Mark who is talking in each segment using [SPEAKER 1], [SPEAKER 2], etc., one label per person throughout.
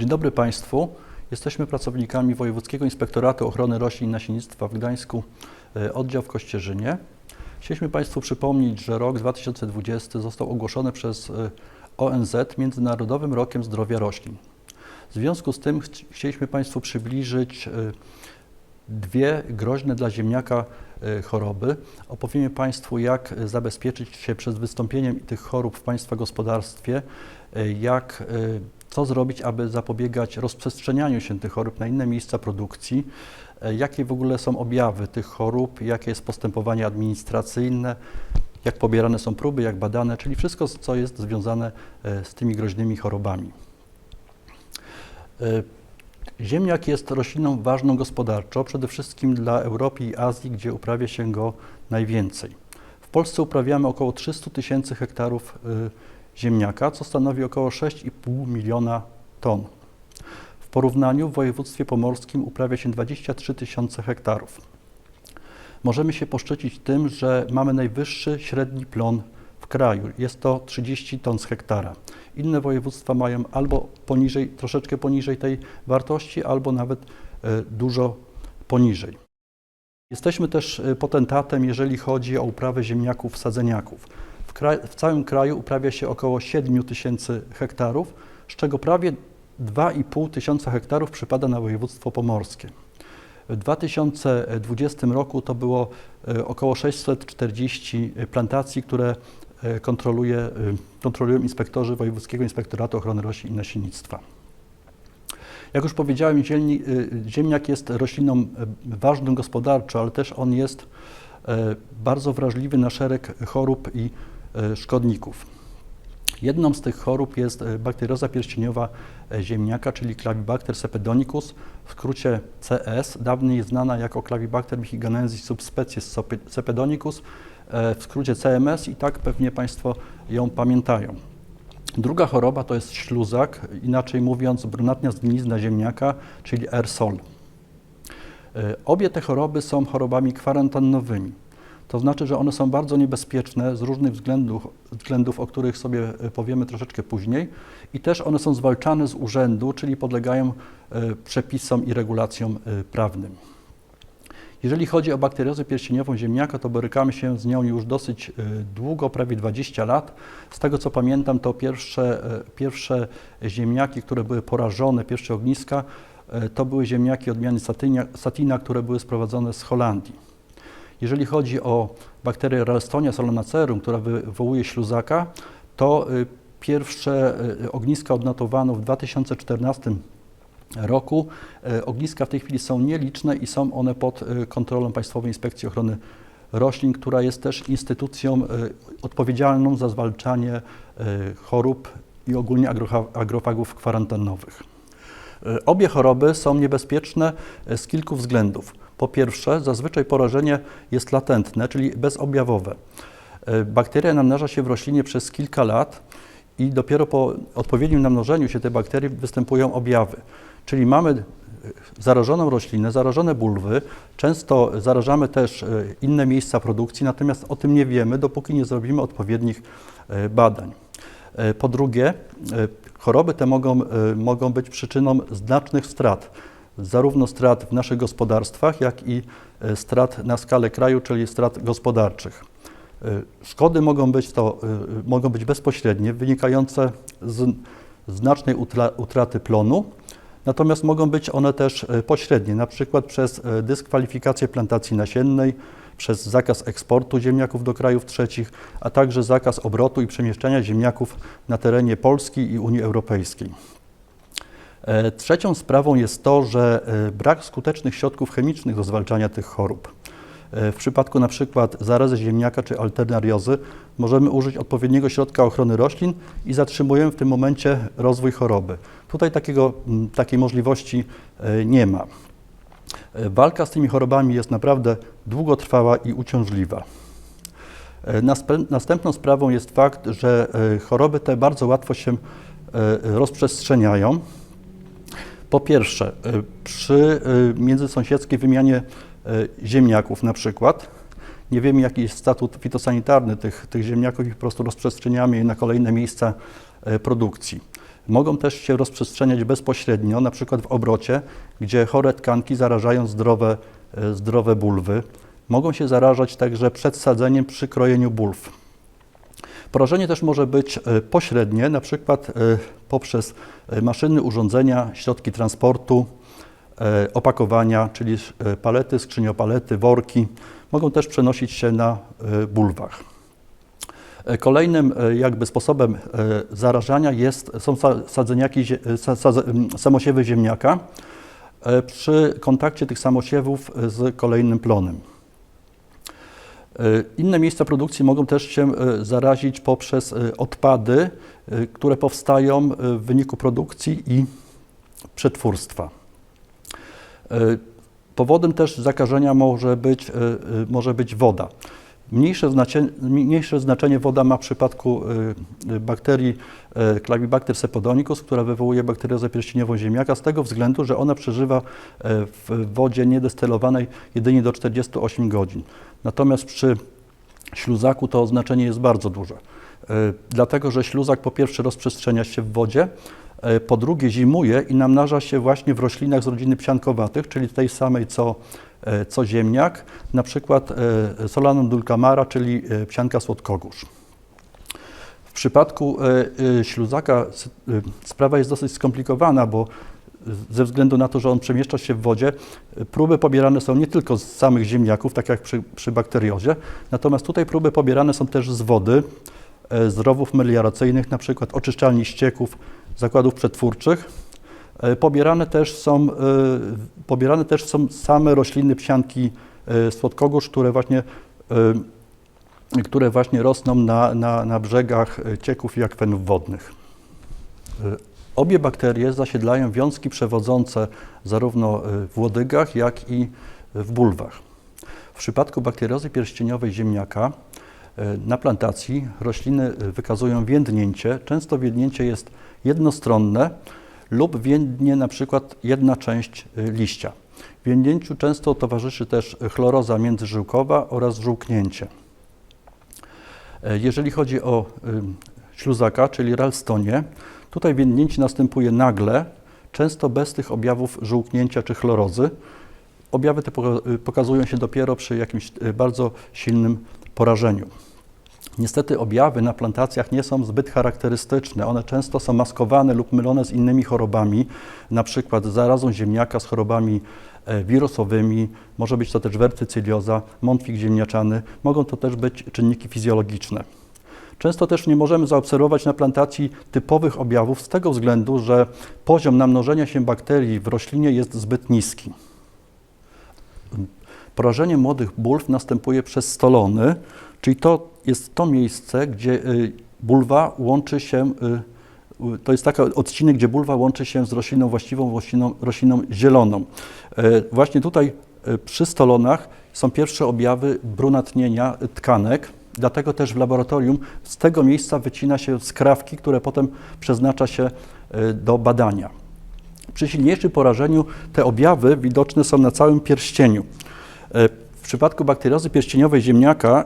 [SPEAKER 1] Dzień dobry Państwu. Jesteśmy pracownikami Wojewódzkiego Inspektoratu Ochrony Roślin i Nasiennictwa w Gdańsku, e, oddział w Kościerzynie. Chcieliśmy Państwu przypomnieć, że rok 2020 został ogłoszony przez e, ONZ Międzynarodowym Rokiem Zdrowia Roślin. W związku z tym chci- chcieliśmy Państwu przybliżyć e, dwie groźne dla ziemniaka choroby. Opowiemy Państwu, jak zabezpieczyć się przed wystąpieniem tych chorób w Państwa gospodarstwie, jak, co zrobić, aby zapobiegać rozprzestrzenianiu się tych chorób na inne miejsca produkcji, e, jakie w ogóle są objawy tych chorób, jakie jest postępowanie administracyjne, jak pobierane są próby, jak badane, czyli wszystko, co jest związane e, z tymi groźnymi chorobami. E, Ziemniak jest rośliną ważną gospodarczo, przede wszystkim dla Europy i Azji, gdzie uprawia się go najwięcej. W Polsce uprawiamy około 300 tysięcy hektarów y, ziemniaka, co stanowi około 6,5 miliona ton. W porównaniu w województwie pomorskim uprawia się 23 tysiące hektarów. Możemy się poszczycić tym, że mamy najwyższy średni plon w kraju. Jest to 30 ton z hektara. Inne województwa mają albo poniżej, troszeczkę poniżej tej wartości, albo nawet e, dużo poniżej. Jesteśmy też e, potentatem, jeżeli chodzi o uprawę ziemniaków, sadzeniaków. W, kraj, w całym kraju uprawia się około 7 tysięcy hektarów, z czego prawie 2,5 tysiąca hektarów przypada na województwo pomorskie. W 2020 roku to było e, około 640 plantacji, które e, kontroluje, e, kontrolują inspektorzy Wojewódzkiego Inspektoratu Ochrony Roślin i Nasiennictwa. Jak już powiedziałem, ziemniak jest rośliną ważną gospodarczo, ale też on jest bardzo wrażliwy na szereg chorób i szkodników. Jedną z tych chorób jest e, bakterioza pierścieniowa e, ziemniaka, czyli Clavibacter sepedonicus, w skrócie CS, dawniej znana jako Clavibacter michiganensis subspecies sepedonicus, e, w skrócie CMS i tak pewnie Państwo ją pamiętają. Druga choroba to jest śluzak, inaczej mówiąc brunatnia zgnilizna ziemniaka, czyli. E, Obie te choroby są chorobami kwarantannowymi. To znaczy, że one są bardzo niebezpieczne z różnych względów, względów, o których sobie e, powiemy troszeczkę później, i też one są zwalczane z urzędu, czyli podlegają e, przepisom i regulacjom e, prawnym. Jeżeli chodzi o bakteriozę pierścieniową ziemniaka, to borykamy się z nią już dosyć długo, prawie 20 lat. Z tego co pamiętam, to pierwsze, pierwsze ziemniaki, które były porażone, pierwsze ogniska, to były ziemniaki odmiany Satynia, Satina, które były sprowadzone z Holandii. Jeżeli chodzi o bakterię Ralstonia solanacerum, która wywołuje śluzaka, to y, pierwsze y, ogniska odnotowano w 2014 roku. Y, Ogniska w tej chwili są nieliczne i są one pod kontrolą Państwowej Inspekcji Ochrony Roślin, która jest też instytucją odpowiedzialną za zwalczanie chorób i ogólnie agrofagów kwarantannowych. Obie choroby są niebezpieczne z kilku względów. Po pierwsze, zazwyczaj porażenie jest latentne, czyli bezobjawowe. Y, Bakteria namnaża się w roślinie przez kilka lat i dopiero po odpowiednim namnożeniu się tej bakterii występują objawy. Czyli mamy y, zarażoną roślinę, zarażone bulwy, często zarażamy też y, inne miejsca produkcji, natomiast o tym nie wiemy, dopóki nie zrobimy odpowiednich badań. E, Po drugie, e, choroby te mogą, e, mogą być przyczyną znacznych strat, zarówno strat w naszych gospodarstwach, jak i e, strat na skalę kraju, czyli strat gospodarczych. E, Szkody mogą być, to, e, mogą być bezpośrednie, wynikające z znacznej utra, utraty plonu, natomiast mogą być one też pośrednie, na przykład przez dyskwalifikację plantacji nasiennej, przez zakaz eksportu ziemniaków do krajów trzecich, a także zakaz obrotu i przemieszczania ziemniaków na terenie Polski i Unii Europejskiej. E, Trzecią sprawą jest to, że e, brak skutecznych środków chemicznych do zwalczania tych chorób. E, W przypadku przykład zarazy ziemniaka czy alternariozy możemy użyć odpowiedniego środka ochrony roślin i zatrzymujemy w tym momencie rozwój choroby. Tutaj takiego, takiej możliwości nie ma. Walka z tymi chorobami jest naprawdę długotrwała i uciążliwa. Następną sprawą jest fakt, że choroby te bardzo łatwo się rozprzestrzeniają. Po pierwsze, e, przy e, międzysąsiedzkiej wymianie e, ziemniaków na przykład, nie wiemy jaki jest statut fitosanitarny tych, tych ziemniaków i po prostu rozprzestrzeniamy je na kolejne miejsca produkcji. Mogą też się rozprzestrzeniać bezpośrednio, na przykład w obrocie, gdzie chore tkanki zarażają zdrowe, zdrowe bulwy. Mogą się zarażać także przed sadzeniem przy krojeniu bulw. Porażenie też może być e, pośrednie, na przykład e, poprzez e, maszyny, urządzenia, środki transportu, opakowania, czyli palety, skrzyniopalety, worki. Mogą też przenosić się na bulwach. Kolejnym jakby sposobem zarażania jest, są sa- sadzeniaki, samosiewy ziemniaka przy kontakcie tych samosiewów z kolejnym plonem. E, Inne miejsca produkcji mogą też się e, zarazić poprzez e, odpady, które powstają w wyniku produkcji i przetwórstwa. Powodem też zakażenia może być, może być woda. Mniejsze znaczenie, mniejsze znaczenie woda ma w przypadku e, e, bakterii Clavibacter sepodonicus, która wywołuje bakteriozę pierścieniową ziemniaka z tego względu, że ona przeżywa w wodzie niedestylowanej jedynie do 48 godzin. Natomiast przy śluzaku to znaczenie jest bardzo duże. Dlatego, że śluzak po pierwsze rozprzestrzenia się w wodzie, po drugie zimuje i namnaża się właśnie w roślinach z rodziny psiankowatych, czyli tej samej co, e, co ziemniak, na przykład e, Solanum dulcamara, czyli e, psianka słodkogórz. W przypadku śluzaka sprawa jest dosyć skomplikowana, bo ze względu na to, że on przemieszcza się w wodzie, próby pobierane są nie tylko z samych ziemniaków, tak jak przy, przy bakteriozie, natomiast tutaj próby pobierane są też z wody, z rowów melioracyjnych, na przykład oczyszczalni ścieków, zakładów przetwórczych. E, Pobierane też są, e, pobierane też są same rośliny psianki e, słodkogórz, które właśnie które właśnie rosną na, na, na brzegach cieków i akwenów wodnych. Obie bakterie zasiedlają wiązki przewodzące zarówno w łodygach, jak i w bulwach. W przypadku bakteriozy pierścieniowej ziemniaka na plantacji rośliny wykazują więdnięcie. Często więdnięcie jest jednostronne lub więdnie na przykład jedna część e, liścia. Więdnięciu często towarzyszy też chloroza międzyżyłkowa oraz żółknięcie. E, Jeżeli chodzi o ym, śluzaka, czyli ralstonie, tutaj więdnięcie następuje nagle, często bez tych objawów żółknięcia czy chlorozy. Objawy te y, pokazują się dopiero przy jakimś y, bardzo silnym porażeniu. Niestety objawy na plantacjach nie są zbyt charakterystyczne. One często są maskowane lub mylone z innymi chorobami, na przykład zarazą ziemniaka z chorobami e, wirusowymi, może być to też wertycylioza, mątwik ziemniaczany, mogą to też być czynniki fizjologiczne. Często też nie możemy zaobserwować na plantacji typowych objawów z tego względu, że poziom namnożenia się bakterii w roślinie jest zbyt niski. Porażenie młodych bulw następuje przez stolony, czyli to jest to miejsce, gdzie y, bulwa łączy się, y, y, to jest taki odcinek, gdzie bulwa łączy się z rośliną właściwą, rośliną, rośliną zieloną. E, Właśnie tutaj e, przy stolonach są pierwsze objawy brunatnienia tkanek, dlatego też w laboratorium z tego miejsca wycina się skrawki, które potem przeznacza się e, do badania. Przy silniejszym porażeniu te objawy widoczne są na całym pierścieniu. E, W przypadku bakteriozy pierścieniowej ziemniaka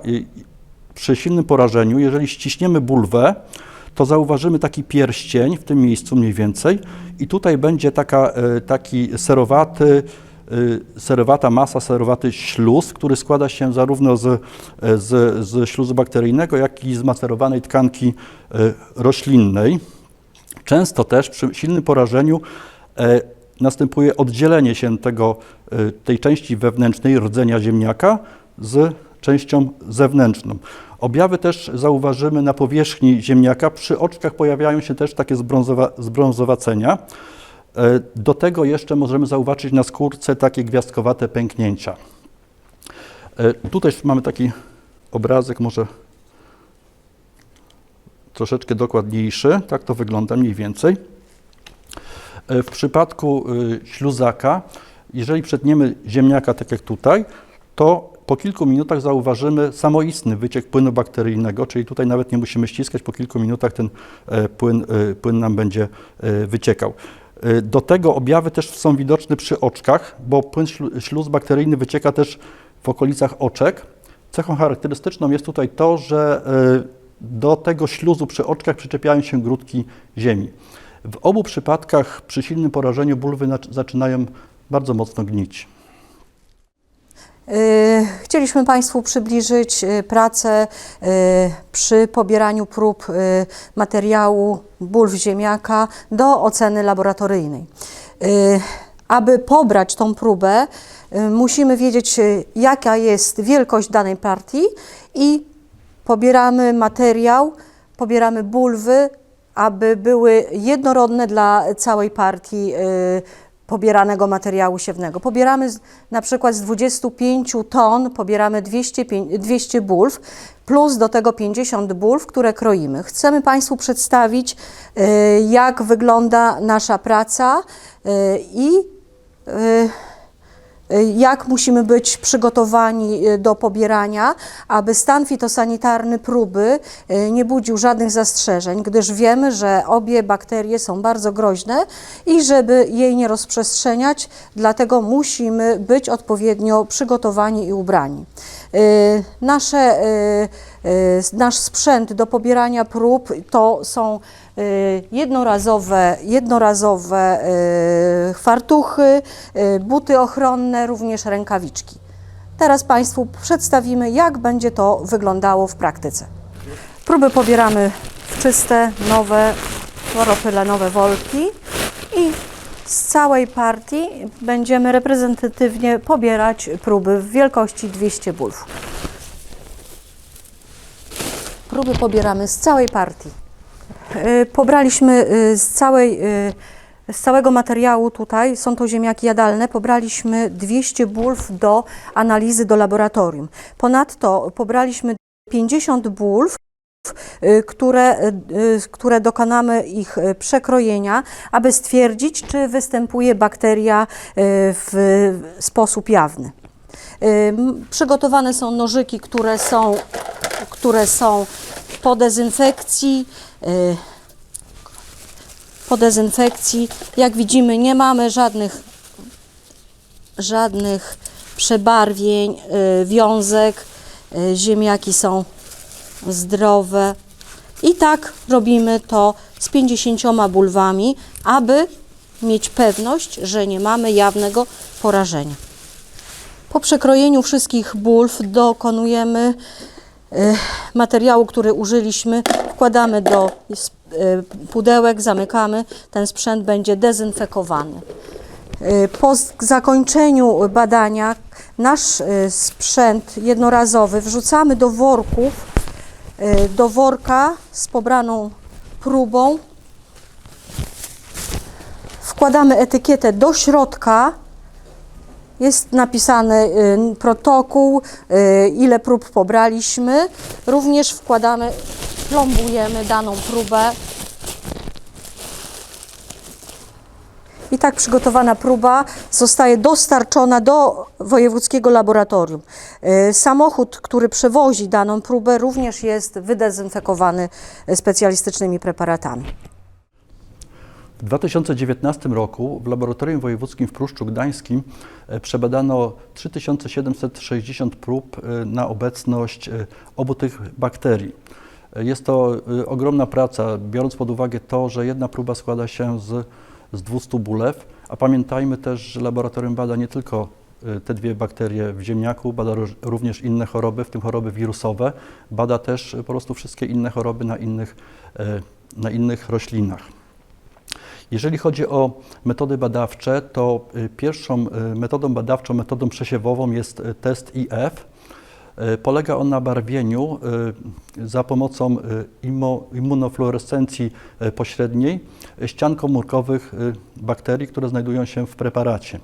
[SPEAKER 1] przy silnym porażeniu, jeżeli ściśniemy bulwę, to zauważymy taki pierścień w tym miejscu mniej więcej i tutaj będzie taka, e, taki serowaty, e, serowata masa, serowaty śluz, który składa się zarówno z, z, z śluzu bakteryjnego, jak i z macerowanej tkanki roślinnej. Często też przy silnym porażeniu następuje oddzielenie się tego, e, tej części wewnętrznej rdzenia ziemniaka z częścią zewnętrzną. Objawy też zauważymy na powierzchni ziemniaka. Przy oczkach pojawiają się też takie zbrązowa, zbrązowacenia. E, Do tego jeszcze możemy zauważyć na skórce takie gwiazdkowate pęknięcia. E, Tutaj mamy taki obrazek, może troszeczkę dokładniejszy. Tak to wygląda mniej więcej. E, W przypadku y, śluzaka, jeżeli przetniemy ziemniaka tak jak tutaj, to po kilku minutach zauważymy samoistny wyciek płynu bakteryjnego, czyli tutaj nawet nie musimy ściskać, po kilku minutach ten e, płyn, e, płyn nam będzie e, wyciekał. E, Do tego objawy też są widoczne przy oczkach, bo płyn ślu- śluz bakteryjny wycieka też w okolicach oczek. Cechą charakterystyczną jest tutaj to, że e, do tego śluzu przy oczkach przyczepiają się grudki ziemi. W obu przypadkach przy silnym porażeniu bulwy zaczynają bardzo mocno gnić.
[SPEAKER 2] Y, Chcieliśmy Państwu przybliżyć y, pracę y, przy pobieraniu prób materiału bulw ziemniaka do oceny laboratoryjnej. Aby pobrać tą próbę, musimy wiedzieć, jaka jest wielkość danej partii i pobieramy materiał, pobieramy bulwy, aby były jednorodne dla całej partii y, pobieranego materiału siewnego. Pobieramy z, na przykład z 25 ton, pobieramy 200, pię- 200 bulw, plus do tego 50 bulw, które kroimy. Chcemy Państwu przedstawić, y, jak wygląda nasza praca y, i jak musimy być przygotowani y, do pobierania, aby stan fitosanitarny próby y, nie budził żadnych zastrzeżeń, gdyż wiemy, że obie bakterie są bardzo groźne i żeby jej nie rozprzestrzeniać, dlatego musimy być odpowiednio przygotowani i ubrani. Y, Nasze, y, y, nasz sprzęt do pobierania prób to są jednorazowe, jednorazowe fartuchy, buty ochronne, również rękawiczki. Teraz Państwu przedstawimy, jak będzie to wyglądało w praktyce. Próby pobieramy w czyste, nowe, chloropylenowe wolki i z całej partii będziemy reprezentatywnie pobierać próby w wielkości 200 bulw. Próby pobieramy z całej partii. Y, Pobraliśmy y, z, całej, y, z całego materiału tutaj, są to ziemniaki jadalne, pobraliśmy 200 bulw do analizy do laboratorium. Ponadto pobraliśmy 50 bulw, które, y, y, które dokonamy ich y, przekrojenia, aby stwierdzić, czy występuje bakteria y, w sposób jawny. Y, Przygotowane są nożyki, które są, które są po dezynfekcji. y, Po dezynfekcji, jak widzimy, nie mamy żadnych, żadnych przebarwień, y, wiązek. y, Ziemniaki są zdrowe. I tak robimy to z 50 bulwami, aby mieć pewność, że nie mamy jawnego porażenia. Po przekrojeniu wszystkich bulw dokonujemy e, materiału, który użyliśmy, wkładamy do e, pudełek, zamykamy, ten sprzęt będzie dezynfekowany. E, Po zakończeniu badania nasz sprzęt jednorazowy wrzucamy do worków, do worka z pobraną próbą. Wkładamy etykietę do środka jest napisany y, protokół, y, ile prób pobraliśmy. Również wkładamy, plombujemy daną próbę. I tak przygotowana próba zostaje dostarczona do wojewódzkiego laboratorium. Y, Samochód, który przewozi daną próbę, również jest wydezynfekowany specjalistycznymi preparatami.
[SPEAKER 1] W 2019 roku w Laboratorium Wojewódzkim w Pruszczu Gdańskim e, przebadano 3760 prób e, na obecność e, obu tych bakterii. E, Jest to e, ogromna praca, biorąc pod uwagę to, że jedna próba składa się z, z 200 bulew, a pamiętajmy też, że laboratorium bada nie tylko e, te dwie bakterie w ziemniaku, bada również inne choroby, w tym choroby wirusowe, bada też e, po prostu wszystkie inne choroby na innych, e, na innych roślinach. Jeżeli chodzi o metody badawcze, to y, pierwszą y, metodą badawczą, metodą przesiewową jest y, test IF. Y, Polega on na barwieniu y, za pomocą immo- immunofluorescencji pośredniej ścian komórkowych bakterii, które znajdują się w preparacie.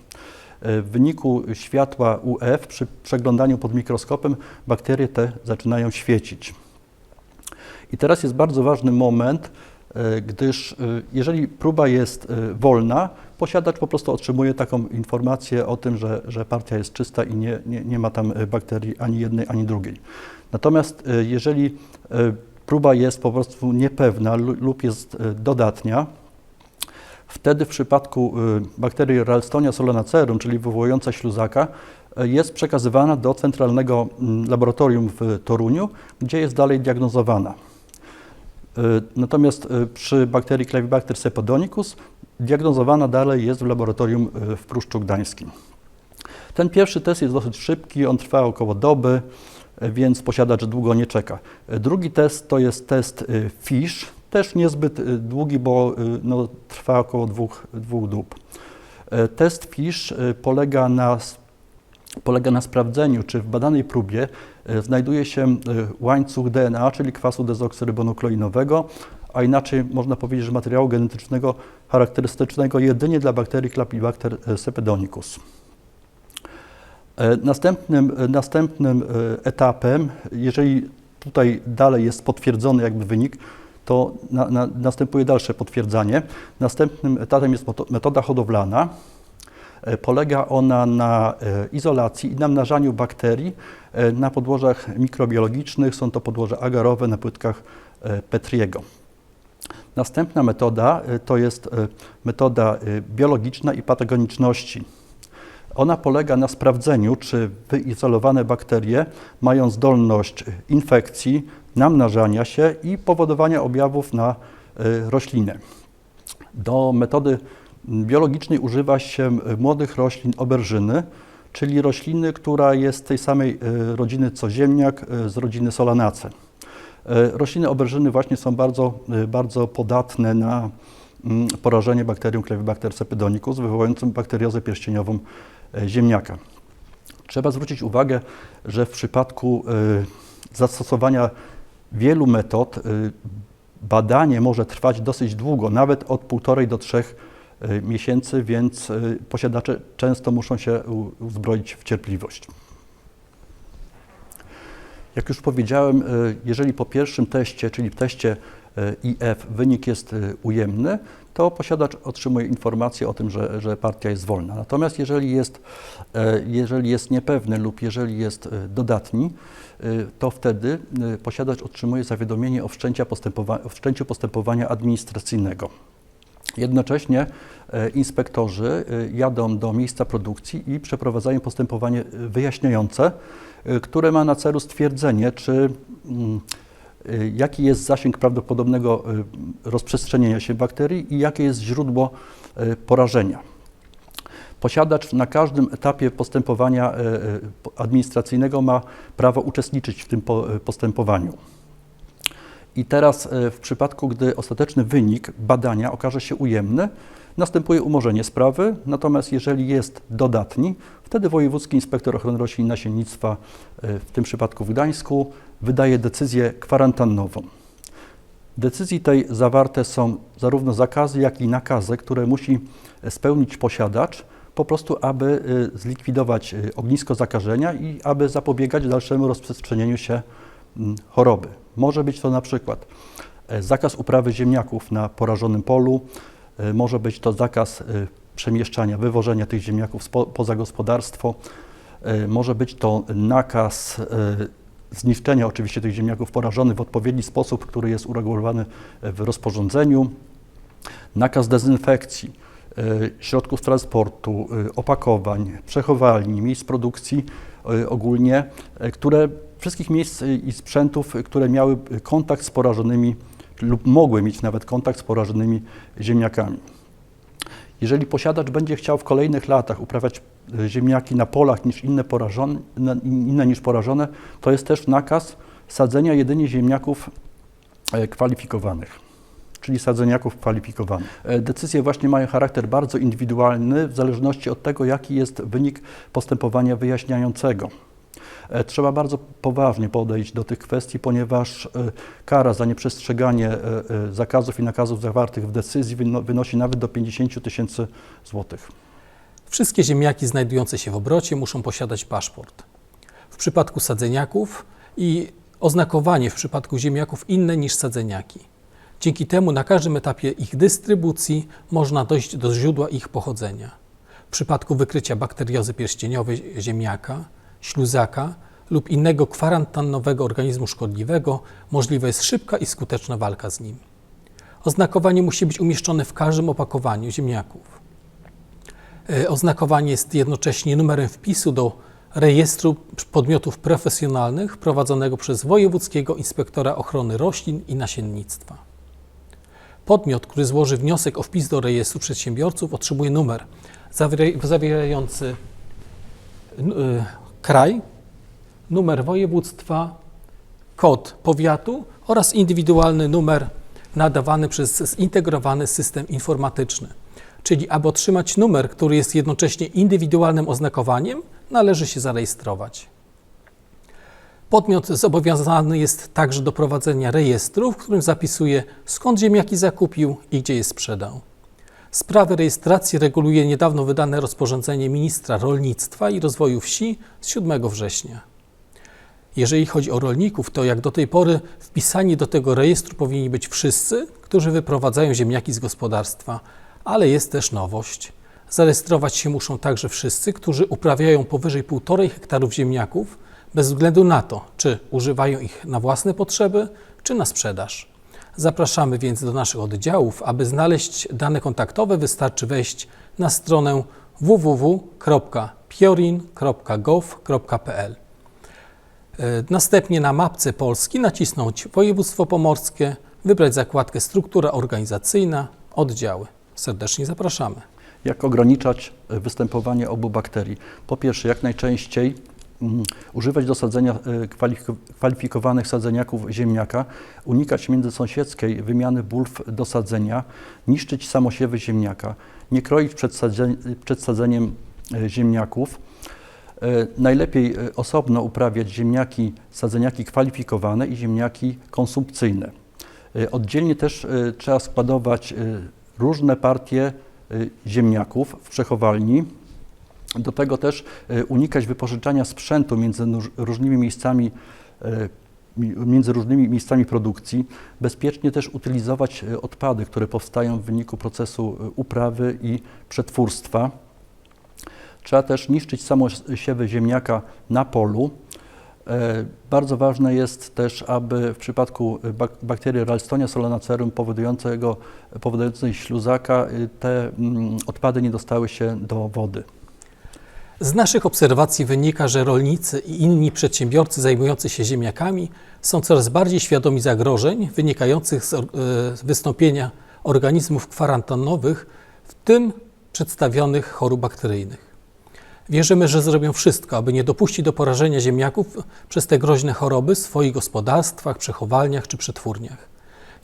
[SPEAKER 1] W wyniku światła UF przy przeglądaniu pod mikroskopem bakterie te zaczynają świecić. I teraz jest bardzo ważny moment, e, gdyż e, jeżeli próba jest e, wolna, posiadacz po prostu otrzymuje taką informację o tym, że, że partia jest czysta i nie, nie, nie ma tam e, bakterii ani jednej, ani drugiej. Natomiast e, jeżeli e, próba jest po prostu niepewna lu- lub jest e, dodatnia, Wtedy w przypadku bakterii Ralstonia solanacerum, czyli wywołująca śluzaka, jest przekazywana do centralnego mm, laboratorium w Toruniu, gdzie jest dalej diagnozowana. Natomiast y, przy bakterii Clavibacter sepodonicus diagnozowana dalej jest w laboratorium y, w Pruszczu Gdańskim. Ten pierwszy test jest dosyć szybki, on trwa około doby, y, więc posiadacz długo nie czeka. Y, Drugi test to jest test y, FISH, też niezbyt y, długi, bo y, no, trwa około dwóch, dwóch dób. Y, Test FISH y, polega na, polega na sprawdzeniu, czy w badanej próbie y, znajduje się y, łańcuch DNA, czyli kwasu dezoksyrybonukleinowego, a inaczej można powiedzieć, że materiału genetycznego charakterystycznego jedynie dla bakterii Clavibacter y, sepedonicus. E, Następnym, e, następnym e, etapem, jeżeli tutaj dalej jest potwierdzony jakby wynik, to na, na, następuje dalsze potwierdzanie. Następnym etapem jest metoda hodowlana. E, Polega ona na e, izolacji i namnażaniu bakterii e, na podłożach mikrobiologicznych. Są to podłoża agarowe na płytkach Petriego. Następna metoda to jest metoda biologiczna i patogeniczności. Ona polega na sprawdzeniu, czy wyizolowane bakterie mają zdolność infekcji, namnażania się i powodowania objawów na roślinę. Do metody biologicznej używa się młodych roślin oberżyny, czyli rośliny, która jest tej samej y, rodziny co ziemniak, y, z rodziny solanace. Y, Rośliny oberżyny właśnie są bardzo, bardzo podatne na mm, porażenie bakterią Clavibacter sepedonicus, wywołującą bakteriozę pierścieniową e, ziemniaka. Trzeba zwrócić uwagę, że w przypadku zastosowania wielu metod badanie może trwać dosyć długo, nawet od półtorej do trzech miesięcy, więc y, posiadacze często muszą się uzbroić w cierpliwość. Jak już powiedziałem, y, jeżeli po pierwszym teście, czyli w teście y, IF, wynik jest y, ujemny, to posiadacz otrzymuje informację o tym, że, że partia jest wolna. Natomiast jeżeli jest, jeżeli jest niepewny lub jeżeli jest dodatni, to wtedy posiadacz otrzymuje zawiadomienie o, o wszczęciu postępowania administracyjnego. Jednocześnie e, inspektorzy e, jadą do miejsca produkcji i przeprowadzają postępowanie e, wyjaśniające, które ma na celu stwierdzenie, czy mm, jaki jest zasięg prawdopodobnego rozprzestrzenienia się bakterii i jakie jest źródło porażenia. Posiadacz na każdym etapie postępowania administracyjnego ma prawo uczestniczyć w tym po- postępowaniu. I teraz e, w przypadku, gdy ostateczny wynik badania okaże się ujemny, następuje umorzenie sprawy, natomiast jeżeli jest dodatni, wtedy Wojewódzki Inspektor Ochrony Roślin i Nasiennictwa, e, w tym przypadku w Gdańsku, wydaje decyzję kwarantannową. W decyzji tej zawarte są zarówno zakazy, jak i nakazy, które musi spełnić posiadacz, po prostu aby y, zlikwidować ognisko zakażenia i aby zapobiegać dalszemu rozprzestrzenieniu się choroby. Może być to na przykład e, zakaz uprawy ziemniaków na porażonym polu, e, może być to zakaz e, przemieszczania, wywożenia tych ziemniaków spo, poza gospodarstwo, może być to nakaz zniszczenia oczywiście tych ziemniaków porażonych w odpowiedni sposób, który jest uregulowany w rozporządzeniu, nakaz dezynfekcji środków transportu, opakowań, przechowalni, miejsc produkcji ogólnie, które wszystkich miejsc e, i sprzętów, e, które miały kontakt z porażonymi lub mogły mieć nawet kontakt z porażonymi ziemniakami. Jeżeli posiadacz będzie chciał w kolejnych latach uprawiać e, ziemniaki na polach niż inne, porażone, inne niż porażone, to jest też nakaz sadzenia jedynie ziemniaków e, kwalifikowanych, czyli sadzeniaków kwalifikowanych. E, Decyzje właśnie mają charakter bardzo indywidualny w zależności od tego, jaki jest wynik postępowania wyjaśniającego. E, Trzeba bardzo poważnie podejść do tych kwestii, ponieważ e, kara za nieprzestrzeganie e, zakazów i nakazów zawartych w decyzji wyno- wynosi nawet do 50 tysięcy złotych.
[SPEAKER 3] Wszystkie ziemniaki znajdujące się w obrocie muszą posiadać paszport. W przypadku sadzeniaków i oznakowanie w przypadku ziemniaków inne niż sadzeniaki. Dzięki temu na każdym etapie ich dystrybucji można dojść do źródła ich pochodzenia. W przypadku wykrycia bakteriozy pierścieniowej ziemniaka, śluzaka lub innego kwarantannowego organizmu szkodliwego możliwa jest szybka i skuteczna walka z nim. Oznakowanie musi być umieszczone w każdym opakowaniu ziemniaków. E, Oznakowanie jest jednocześnie numerem wpisu do rejestru podmiotów profesjonalnych prowadzonego przez Wojewódzkiego Inspektora Ochrony Roślin i Nasiennictwa. Podmiot, który złoży wniosek o wpis do rejestru przedsiębiorców, otrzymuje numer zawiera- zawierający y, kraj, numer województwa, kod powiatu oraz indywidualny numer nadawany przez zintegrowany system informatyczny. Czyli aby otrzymać numer, który jest jednocześnie indywidualnym oznakowaniem, należy się zarejestrować. Podmiot zobowiązany jest także do prowadzenia rejestru, w którym zapisuje skąd ziemniaki zakupił i gdzie je sprzedał. Sprawę rejestracji reguluje niedawno wydane rozporządzenie ministra rolnictwa i rozwoju wsi z 7 września. Jeżeli chodzi o rolników, to jak do tej pory wpisani do tego rejestru powinni być wszyscy, którzy wyprowadzają ziemniaki z gospodarstwa, ale jest też nowość. Zarejestrować się muszą także wszyscy, którzy uprawiają powyżej 1,5 hektarów ziemniaków, bez względu na to, czy używają ich na własne potrzeby, czy na sprzedaż. Zapraszamy więc do naszych oddziałów. Aby znaleźć dane kontaktowe, wystarczy wejść na stronę www.piorin.gov.pl. E, Następnie na mapce Polski nacisnąć województwo pomorskie, wybrać zakładkę struktura organizacyjna, oddziały. Serdecznie zapraszamy.
[SPEAKER 1] Jak ograniczać e, występowanie obu bakterii? Po pierwsze, jak najczęściej używać do sadzenia e, kwalifiko- kwalifikowanych sadzeniaków ziemniaka, unikać międzysąsiedzkiej wymiany bulw do sadzenia, niszczyć samosiewy ziemniaka, nie kroić przed, sadze- przed sadzeniem e, ziemniaków. E, Najlepiej osobno uprawiać ziemniaki, sadzeniaki kwalifikowane i ziemniaki konsumpcyjne. Oddzielnie też trzeba składować różne partie ziemniaków w przechowalni. Do tego też e, unikać wypożyczania sprzętu między różnymi miejscami e, mi- między różnymi miejscami produkcji, bezpiecznie też utylizować e, odpady, które powstają w wyniku procesu uprawy i przetwórstwa. Trzeba też niszczyć samosiewy ziemniaka na polu. Bardzo ważne jest też, aby w przypadku bak- bakterii Ralstonia solanacerum powodującej śluzaka te mm, odpady nie dostały się do wody.
[SPEAKER 3] Z naszych obserwacji wynika, że rolnicy i inni przedsiębiorcy zajmujący się ziemniakami są coraz bardziej świadomi zagrożeń wynikających z e, wystąpienia organizmów kwarantannowych, w tym przedstawionych chorób bakteryjnych. Wierzymy, że zrobią wszystko, aby nie dopuścić do porażenia ziemniaków przez te groźne choroby w swoich gospodarstwach, przechowalniach czy przetwórniach.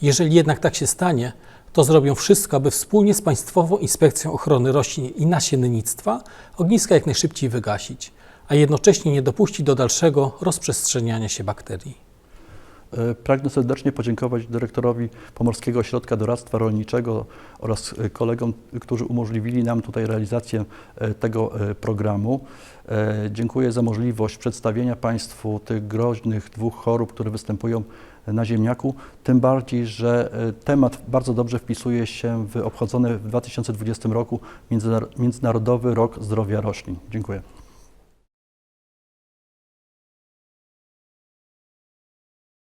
[SPEAKER 3] Jeżeli jednak tak się stanie, to zrobią wszystko, aby wspólnie z Państwową Inspekcją Ochrony Roślin i Nasiennictwa ogniska jak najszybciej wygasić, a jednocześnie nie dopuścić do dalszego rozprzestrzeniania się bakterii.
[SPEAKER 1] E, Pragnę serdecznie podziękować dyrektorowi Pomorskiego Ośrodka Doradztwa Rolniczego oraz e, kolegom, którzy umożliwili nam tutaj realizację e, tego programu. Dziękuję za możliwość przedstawienia Państwu tych groźnych dwóch chorób, które występują na ziemniaku, tym bardziej, że e, temat bardzo dobrze wpisuje się w obchodzony w 2020 roku Międzynar- Międzynarodowy Rok Zdrowia Roślin. Dziękuję.